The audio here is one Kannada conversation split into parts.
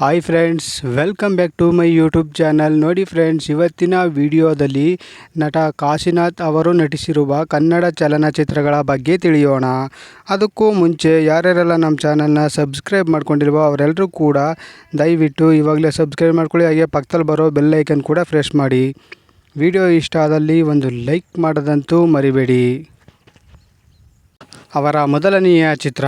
Hi friends welcome back to my YouTube channel ನೋಡಿ ಫ್ರೆಂಡ್ಸ್ ಇವತ್ತಿನ ವಿಡಿಯೋದಲ್ಲಿ ನಟ ಕಾಶಿನಾಥ್ ಅವರು ನಟಿಸಿರುವ ಕನ್ನಡ ಚಲನಚಿತ್ರಗಳ ಬಗ್ಗೆ ತಿಳಿಯೋಣ. ಅದಕ್ಕೂ ಮುಂಚೆ ಯಾರ್ಯಾರೆಲ್ಲ ನಮ್ಮ ಚಾನಲ್ನ ಸಬ್ಸ್ಕ್ರೈಬ್ ಮಾಡ್ಕೊಂಡಿಲ್ವೋ ಅವರೆಲ್ಲರೂ ಕೂಡ ದಯವಿಟ್ಟು ಇವಾಗಲೇ ಸಬ್ಸ್ಕ್ರೈಬ್ ಮಾಡ್ಕೊಳ್ಳಿ, ಹಾಗೆ ಪಕ್ಕದಲ್ಲಿ ಬರೋ ಬೆಲ್ ಐಕನ್ ಕೂಡ ಫ್ರೆಶ್ ಮಾಡಿ. ವಿಡಿಯೋ ಇಷ್ಟ ಆದಲ್ಲಿ ಒಂದು ಲೈಕ್ ಮಾಡೋದಂತೂ ಮರಿಬೇಡಿ. ಅವರ ಮೊದಲನೆಯ ಚಿತ್ರ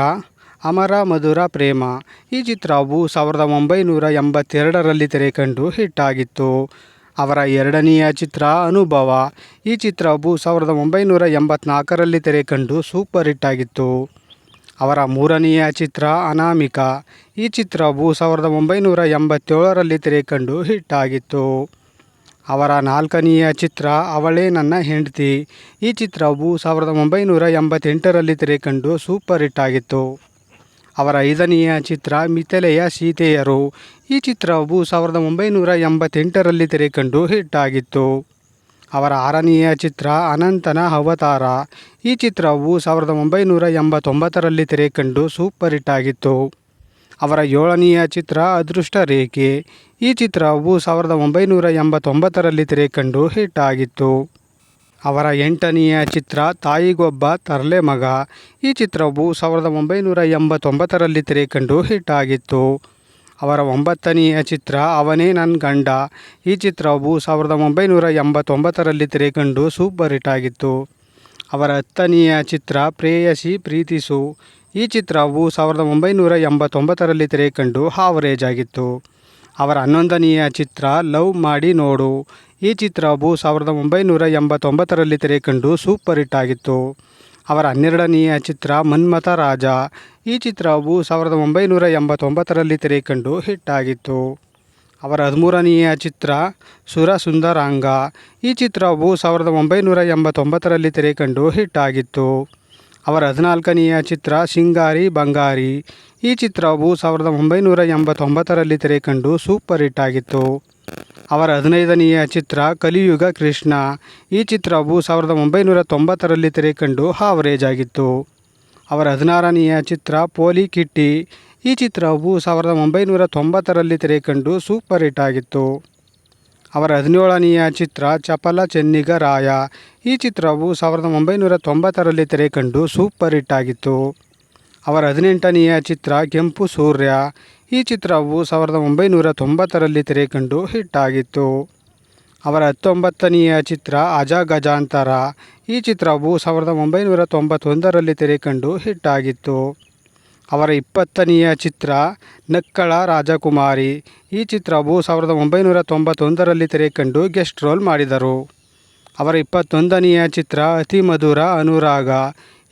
ಅಮರ ಮಧುರ ಪ್ರೇಮ. ಈ ಚಿತ್ರವು ಸಾವಿರದ ಒಂಬೈನೂರ ಎಂಬತ್ತೆರಡರಲ್ಲಿ ತೆರೆಕಂಡು ಹಿಟ್ಟಾಗಿತ್ತು. ಅವರ ಎರಡನೆಯ ಚಿತ್ರ ಅನುಭವ. ಈ ಚಿತ್ರವು ಸಾವಿರದ ಒಂಬೈನೂರ ಎಂಬತ್ನಾಲ್ಕರಲ್ಲಿ ತೆರೆಕಂಡು ಸೂಪರ್ ಹಿಟ್ಟಾಗಿತ್ತು. ಅವರ ಮೂರನೆಯ ಚಿತ್ರ ಅನಾಮಿಕ. ಈ ಚಿತ್ರವು ಸಾವಿರದ ಒಂಬೈನೂರ ಎಂಬತ್ತೇಳರಲ್ಲಿ ತೆರೆಕಂಡು ಹಿಟ್ಟಾಗಿತ್ತು. ಅವರ ನಾಲ್ಕನೆಯ ಚಿತ್ರ ಅವಳೇ ನನ್ನ ಹೆಂಡತಿ. ಈ ಚಿತ್ರವು ಸಾವಿರದ ಒಂಬೈನೂರ ಎಂಬತ್ತೆಂಟರಲ್ಲಿ ತೆರೆಕಂಡು ಸೂಪರ್ ಹಿಟ್ ಆಗಿತ್ತು ಅವರ ಐದನೆಯ ಚಿತ್ರ ಮಿಥಲೆಯ ಸೀತೆಯರು. ಈ ಚಿತ್ರವು ಸಾವಿರದ ಒಂಬೈನೂರ ಎಂಬತ್ತೆಂಟರಲ್ಲಿ ತೆರೆಕಂಡು ಹಿಟ್ ಆಗಿತ್ತು. ಅವರ ಆರನೆಯ ಚಿತ್ರ ಅನಂತನ ಅವತಾರ. ಈ ಚಿತ್ರವು ಸಾವಿರದ ಒಂಬೈನೂರ ಎಂಬತ್ತೊಂಬತ್ತರಲ್ಲಿ ತೆರೆಕಂಡು ಸೂಪರ್ ಹಿಟ್ ಆಗಿತ್ತು. ಅವರ ಏಳನೆಯ ಚಿತ್ರ ಅದೃಷ್ಟ ರೇಖೆ ಈ ಚಿತ್ರವು ಸಾವಿರದ ಒಂಬೈನೂರ ಎಂಬತ್ತೊಂಬತ್ತರಲ್ಲಿ ತೆರೆಕಂಡು ಹಿಟ್ ಆಗಿತ್ತು. ಅವರ ಎಂಟನೆಯ ಚಿತ್ರ ತಾಯಿಗೊಬ್ಬ ತರಲೆ ಮಗ. ಈ ಚಿತ್ರವು ಸಾವಿರದ ಒಂಬೈನೂರ ಎಂಬತ್ತೊಂಬತ್ತರಲ್ಲಿ ತೆರೆಕಂಡು ಹಿಟ್ ಆಗಿತ್ತು. ಅವರ ಒಂಬತ್ತನೆಯ ಚಿತ್ರ ಅವನೇ ನನ್ನ ಗಂಡ. ಈ ಚಿತ್ರವು ಸಾವಿರದ ಒಂಬೈನೂರ ಎಂಬತ್ತೊಂಬತ್ತರಲ್ಲಿ ತೆರೆಕಂಡು ಸೂಪರ್ ಹಿಟ್ ಆಗಿತ್ತು. ಅವರ ಹತ್ತನೆಯ ಚಿತ್ರ ಪ್ರೇಯಸಿ ಪ್ರೀತಿಸು. ಈ ಚಿತ್ರವು ಸಾವಿರದ ಒಂಬೈನೂರ ಎಂಬತ್ತೊಂಬತ್ತರಲ್ಲಿ ತೆರೆಕಂಡು ಹಾವರೇಜ್ ಆಗಿತ್ತು. ಅವರ ಹನ್ನೊಂದನೆಯ ಚಿತ್ರ ಲವ್ ಮಾಡಿ ನೋಡು. ಈ ಚಿತ್ರವು ಸಾವಿರದ ಒಂಬೈನೂರ ಎಂಬತ್ತೊಂಬತ್ತರಲ್ಲಿ ತೆರೆಕಂಡು ಸೂಪರ್ ಹಿಟ್ ಆಗಿತ್ತು. ಅವರ ಹನ್ನೆರಡನೆಯ ಚಿತ್ರ ಮನ್ಮಥ ರಾಜ. ಈ ಚಿತ್ರವು ಸಾವಿರದ ಒಂಬೈನೂರ ಎಂಬತ್ತೊಂಬತ್ತರಲ್ಲಿ ತೆರೆಕಂಡು ಹಿಟ್ ಆಗಿತ್ತು. ಅವರ ಹದಿಮೂರನೆಯ ಚಿತ್ರ ಸುರ ಸುಂದರಾಂಗ ಈ ಚಿತ್ರವು ಸಾವಿರದ ಒಂಬೈನೂರ ಎಂಬತ್ತೊಂಬತ್ತರಲ್ಲಿ ತೆರೆಕಂಡು ಹಿಟ್ ಆಗಿತ್ತು. ಅವರ ಹದಿನಾಲ್ಕನೆಯ ಚಿತ್ರ ಸಿಂಗಾರಿ ಬಂಗಾರಿ. ಈ ಚಿತ್ರವು ಸಾವಿರದ ಒಂಬೈನೂರ ಎಂಬತ್ತೊಂಬತ್ತರಲ್ಲಿ ತೆರೆಕಂಡು ಸೂಪರ್ ಹಿಟ್ ಆಗಿತ್ತು. ಅವರ ಹದಿನೈದನೆಯ ಚಿತ್ರ ಕಲಿಯುಗ ಕೃಷ್ಣ. ಈ ಚಿತ್ರವು ಸಾವಿರದ ಒಂಬೈನೂರ ತೊಂಬತ್ತರಲ್ಲಿ ತೆರೆಕಂಡು ಹಾವರೇಜ್ ಆಗಿತ್ತು. ಅವರ ಹದಿನಾರನೆಯ ಚಿತ್ರ ಪೋಲಿ ಕಿಟ್ಟಿ. ಈ ಚಿತ್ರವು ಸಾವಿರದ ಒಂಬೈನೂರ ತೊಂಬತ್ತರಲ್ಲಿ ತೆರೆಕಂಡು ಸೂಪರ್ ಹಿಟ್ ಆಗಿತ್ತು. ಅವರ ಹದಿನೇಳನೆಯ ಚಿತ್ರ ಚಪಲ ಚೆನ್ನಿಗ ರಾಯ. ಈ ಚಿತ್ರವು ಸಾವಿರದ ಒಂಬೈನೂರ ತೊಂಬತ್ತರಲ್ಲಿ ತೆರೆಕಂಡು ಸೂಪರ್ ಹಿಟ್ ಆಗಿತ್ತು. ಅವರ ಹದಿನೆಂಟನೆಯ ಚಿತ್ರ ಕೆಂಪು ಸೂರ್ಯ. ಈ ಚಿತ್ರವು ಸಾವಿರದ ಒಂಬೈನೂರ ತೊಂಬತ್ತರಲ್ಲಿ ತೆರೆಕಂಡು ಹಿಟ್ ಆಗಿತ್ತು. ಅವರ ಹತ್ತೊಂಬತ್ತನೆಯ ಚಿತ್ರ ಅಜ ಗಜಾಂತರ. ಈ ಚಿತ್ರವು ಸಾವಿರದ ಒಂಬೈನೂರ ತೊಂಬತ್ತೊಂದರಲ್ಲಿ ತೆರೆಕಂಡು ಹಿಟ್ ಆಗಿತ್ತು. ಅವರ ಇಪ್ಪತ್ತನೆಯ ಚಿತ್ರ ನಕ್ಕಳ ರಾಜಕುಮಾರಿ. ಈ ಚಿತ್ರವು ಸಾವಿರದ ಒಂಬೈನೂರ ತೊಂಬತ್ತೊಂದರಲ್ಲಿ ತೆರೆಕಂಡು ಗೆಸ್ಟ್ ರೋಲ್ ಮಾಡಿದರು. ಅವರ ಇಪ್ಪತ್ತೊಂದನೆಯ ಚಿತ್ರ ಅತಿ ಮಧುರ ಅನುರಾಗ.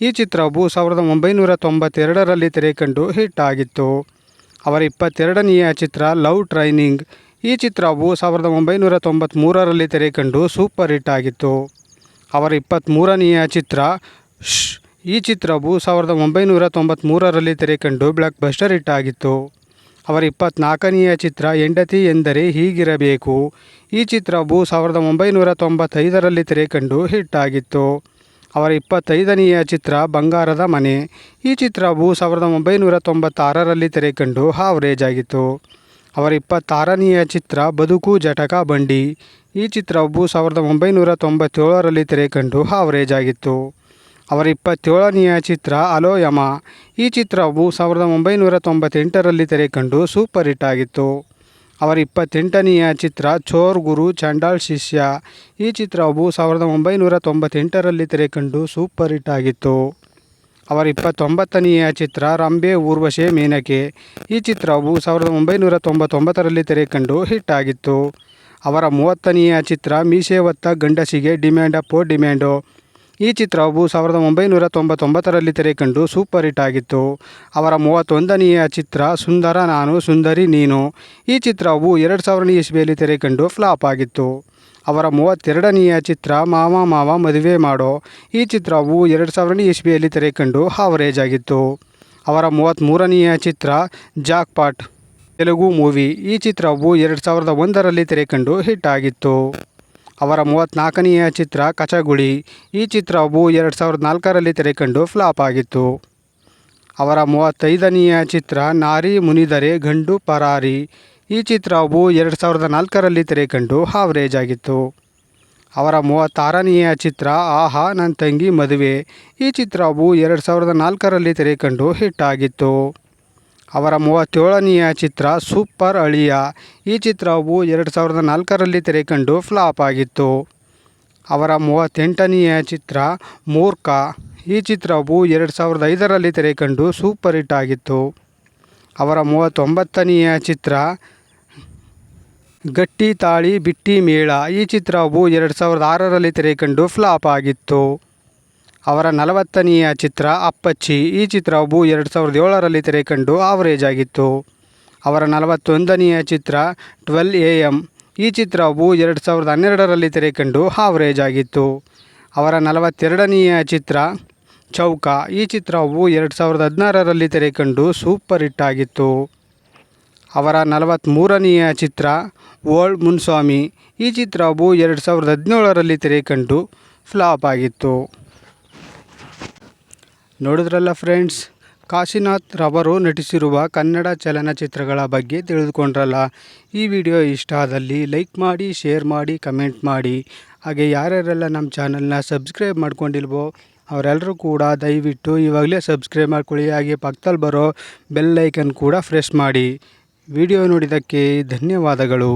ಈ ಚಿತ್ರವು ಸಾವಿರದ ಒಂಬೈನೂರ ತೊಂಬತ್ತೆರಡರಲ್ಲಿ ತೆರೆಕಂಡು ಹಿಟ್ ಆಗಿತ್ತು. ಅವರ ಇಪ್ಪತ್ತೆರಡನೆಯ ಚಿತ್ರ ಲವ್ ಟ್ರೈನಿಂಗ್. ಈ ಚಿತ್ರವು ಸಾವಿರದ ಒಂಬೈನೂರ ತೊಂಬತ್ತ್ಮೂರರಲ್ಲಿ ತೆರೆಕಂಡು ಸೂಪರ್ ಹಿಟ್ ಆಗಿತ್ತು. ಅವರ ಇಪ್ಪತ್ತ್ಮೂರನೆಯ ಚಿತ್ರ ಶ್ ಈ ಚಿತ್ರವು ಸಾವಿರದ ಒಂಬೈನೂರ ತೊಂಬತ್ತ್ಮೂರರಲ್ಲಿ ತೆರೆಕಂಡು ಬ್ಲಾಕ್ ಬಸ್ಟರ್ ಹಿಟ್ ಆಗಿತ್ತು. ಅವರ ಇಪ್ಪತ್ತ್ನಾಲ್ಕನೆಯ ಚಿತ್ರ ಹೆಂಡತಿ ಎಂದರೆ ಹೀಗಿರಬೇಕು. ಈ ಚಿತ್ರವು ಸಾವಿರದ ಒಂಬೈನೂರ ತೊಂಬತ್ತೈದರಲ್ಲಿ ತೆರೆಕಂಡು ಹಿಟ್ ಆಗಿತ್ತು. ಅವರ ಇಪ್ಪತ್ತೈದನೆಯ ಚಿತ್ರ ಬಂಗಾರದ ಮನೆ. ಈ ಚಿತ್ರವು ಸಾವಿರದ ಒಂಬೈನೂರ ತೊಂಬತ್ತಾರರಲ್ಲಿ ತೆರೆಕಂಡು ಹಾವರೇಜ್ ಆಗಿತ್ತು. ಅವರ ಇಪ್ಪತ್ತಾರನೆಯ ಚಿತ್ರ ಬದುಕು ಜಟಕ ಬಂಡಿ. ಈ ಚಿತ್ರವು ಸಾವಿರದ ಒಂಬೈನೂರ ತೊಂಬತ್ತೇಳರಲ್ಲಿ ತೆರೆಕಂಡು ಹಾವರೇಜ್ ಆಗಿತ್ತು. ಅವರ ಇಪ್ಪತ್ತೇಳನೆಯ ಚಿತ್ರ ಅಲೋ ಯಮ. ಈ ಚಿತ್ರವು ಸಾವಿರದ ಒಂಬೈನೂರ ತೊಂಬತ್ತೆಂಟರಲ್ಲಿ ತೆರೆಕಂಡು ಸೂಪರ್ ಹಿಟ್ ಆಗಿತ್ತು. ಅವರ ಇಪ್ಪತ್ತೆಂಟನೆಯ ಚಿತ್ರ ಚೋರ್ ಗುರು ಚಂಡಾಳ್ ಶಿಷ್ಯ. ಈ ಚಿತ್ರವು ಸಾವಿರದ ಒಂಬೈನೂರ ತೊಂಬತ್ತೆಂಟರಲ್ಲಿ ತೆರೆಕಂಡು ಸೂಪರ್ ಹಿಟ್ ಆಗಿತ್ತು. ಅವರ ಇಪ್ಪತ್ತೊಂಬತ್ತನೆಯ ಚಿತ್ರ ರಂಬೆ ಊರ್ವಶೆ ಮೇನಕೆ. ಈ ಚಿತ್ರವು ಸಾವಿರದ ಒಂಬೈನೂರ ತೊಂಬತ್ತೊಂಬತ್ತರಲ್ಲಿ ತೆರೆಕಂಡು ಹಿಟ್ ಆಗಿತ್ತು. ಅವರ ಮೂವತ್ತನೆಯ ಚಿತ್ರ ಮೀಸೆ ಒತ್ತ ಗಂಡಸಿಗೆ ಡಿಮ್ಯಾಂಡ್ ಅಪ್ಪೋ ಡಿಮ್ಯಾಂಡು. ಈ ಚಿತ್ರವು ಸಾವಿರದ ಒಂಬೈನೂರ ತೊಂಬತ್ತೊಂಬತ್ತರಲ್ಲಿ ತೆರೆಕಂಡು ಸೂಪರ್ ಹಿಟ್ ಆಗಿತ್ತು. ಅವರ ಮೂವತ್ತೊಂದನೆಯ ಚಿತ್ರ ಸುಂದರ ನಾನು, ಸುಂದರಿ ನೀನು ಈ ಚಿತ್ರವು ಎರಡು ಸಾವಿರನೇ ಇಸ್ವಿಯಲ್ಲಿ ತೆರೆಕಂಡು ಫ್ಲಾಪ್ ಆಗಿತ್ತು. ಅವರ ಮೂವತ್ತೆರಡನೆಯ ಚಿತ್ರ ಮಾವ ಮಾವ, ಮದುವೆ ಮಾಡೋ ಈ ಚಿತ್ರವು ಎರಡು ಸಾವಿರನೇ ಇಸ್ವಿಯಲ್ಲಿ ತೆರೆಕಂಡು ಹಾವರೇಜ್ ಆಗಿತ್ತು. ಅವರ ಮೂವತ್ತ್ಮೂರನೆಯ ಚಿತ್ರ ಜಾಕ್ಪಾಟ್ ತೆಲುಗು ಮೂವಿ. ಈ ಚಿತ್ರವು ಎರಡು ಸಾವಿರದ ಒಂದರಲ್ಲಿ ತೆರೆಕಂಡು ಹಿಟ್ ಆಗಿತ್ತು. ಅವರ ಮೂವತ್ತ್ನಾಲ್ಕನೆಯ ಚಿತ್ರ ಕಚಗುಳಿ. ಈ ಚಿತ್ರವು ಎರಡು ಸಾವಿರದ ನಾಲ್ಕರಲ್ಲಿ ತೆರೆಕಂಡು ಫ್ಲಾಪ್ ಆಗಿತ್ತು. ಅವರ ಮೂವತ್ತೈದನೆಯ ಚಿತ್ರ ನಾರಿ ಮುನಿದರೆ ಗಂಡು ಪರಾರಿ. ಈ ಚಿತ್ರವು ಎರಡು ಸಾವಿರದ ನಾಲ್ಕರಲ್ಲಿ ತೆರೆಕಂಡು ಹಾವರೇಜ್ ಆಗಿತ್ತು. ಅವರ ಮೂವತ್ತಾರನೆಯ ಚಿತ್ರ ಆಹಾ ನನ್ನ ತಂಗಿ ಮದುವೆ. ಈ ಚಿತ್ರವು ಎರಡು ಸಾವಿರದ ನಾಲ್ಕರಲ್ಲಿ ತೆರೆಕಂಡು ಹಿಟ್ ಆಗಿತ್ತು. ಅವರ ಮೂವತ್ತೇಳನೆಯ ಚಿತ್ರ ಸೂಪರ್ ಅಳಿಯ. ಈ ಚಿತ್ರವು ಎರಡು ಸಾವಿರದ ನಾಲ್ಕರಲ್ಲಿ ತೆರೆಕಂಡು ಫ್ಲಾಪ್ ಆಗಿತ್ತು. ಅವರ ಮೂವತ್ತೆಂಟನೆಯ ಚಿತ್ರ ಮೂರ್ಖ. ಈ ಚಿತ್ರವು ಎರಡು ಸಾವಿರದ ಐದರಲ್ಲಿ ತೆರೆಕಂಡು ಸೂಪರ್ ಹಿಟ್ ಆಗಿತ್ತು. ಅವರ ಮೂವತ್ತೊಂಬತ್ತನೆಯ ಚಿತ್ರ ಗಟ್ಟಿ ತಾಳಿ ಬಿಟ್ಟಿ ಮೇಳ ಈ ಚಿತ್ರವು ಎರಡು ಸಾವಿರದ ಆರರಲ್ಲಿ ತೆರೆಕಂಡು ಫ್ಲಾಪ್ ಆಗಿತ್ತು. ಅವರ ನಲವತ್ತನೆಯ ಚಿತ್ರ ಅಪ್ಪಚ್ಚಿ. ಈ ಚಿತ್ರವು ಎರಡು ಸಾವಿರದ ಏಳರಲ್ಲಿ ತೆರೆಕಂಡು ಆವರೇಜ್ ಆಗಿತ್ತು ಅವರ ನಲವತ್ತೊಂದನೆಯ ಚಿತ್ರ ಟ್ವೆಲ್ ಎ ಎಂ ಈ ಚಿತ್ರವು ಎರಡು ಸಾವಿರದ ಹನ್ನೆರಡರಲ್ಲಿ ತೆರೆಕಂಡು ಆವರೇಜ್ ಆಗಿತ್ತು ಅವರ ನಲವತ್ತೆರಡನೆಯ ಚಿತ್ರ ಚೌಕ. ಈ ಚಿತ್ರವು ಎರಡು ಸಾವಿರದ ಹದಿನಾರರಲ್ಲಿ ತೆರೆಕಂಡು ಸೂಪರ್ ಹಿಟ್ ಆಗಿತ್ತು. ಅವರ ನಲವತ್ತ್ಮೂರನೆಯ ಚಿತ್ರ ಓಲ್ಡ್ ಮುನ್ಸ್ವಾಮಿ. ಈ ಚಿತ್ರವು ಎರಡು ಸಾವಿರದ ಹದಿನೇಳರಲ್ಲಿ ತೆರೆಕಂಡು ಫ್ಲಾಪ್ ಆಗಿತ್ತು. ನೋಡಿದ್ರಲ್ಲ ಫ್ರೆಂಡ್ಸ್ ಕಾಶಿನಾಥ್ ರವರು ನಟಿಸಿರುವ ಕನ್ನಡ ಚಲನಚಿತ್ರಗಳ ಬಗ್ಗೆ ತಿಳಿದುಕೊಂಡ್ರಲ್ಲ. ಈ ವಿಡಿಯೋ ಇಷ್ಟ ಆದಲ್ಲಿ ಲೈಕ್ ಮಾಡಿ ಶೇರ್ ಮಾಡಿ ಕಮೆಂಟ್ ಮಾಡಿ. ಹಾಗೆ ಯಾರ್ಯಾರೆಲ್ಲ ನಮ್ಮ ಚಾನಲ್ನ ಸಬ್ಸ್ಕ್ರೈಬ್ ಮಾಡ್ಕೊಂಡಿಲ್ವೋ ಅವರೆಲ್ಲರೂ ಕೂಡ ದಯವಿಟ್ಟು ಇವಾಗಲೇ ಸಬ್ಸ್ಕ್ರೈಬ್ ಮಾಡ್ಕೊಳ್ಳಿ. ಹಾಗೆ ಪಕ್ಕದಲ್ಲಿ ಬರೋ ಬೆಲ್ ಐಕನ್ ಕೂಡ ಫ್ರೆಶ್ ಮಾಡಿ. ವಿಡಿಯೋ ನೋಡಿದ್ದಕ್ಕೆ ಧನ್ಯವಾದಗಳು.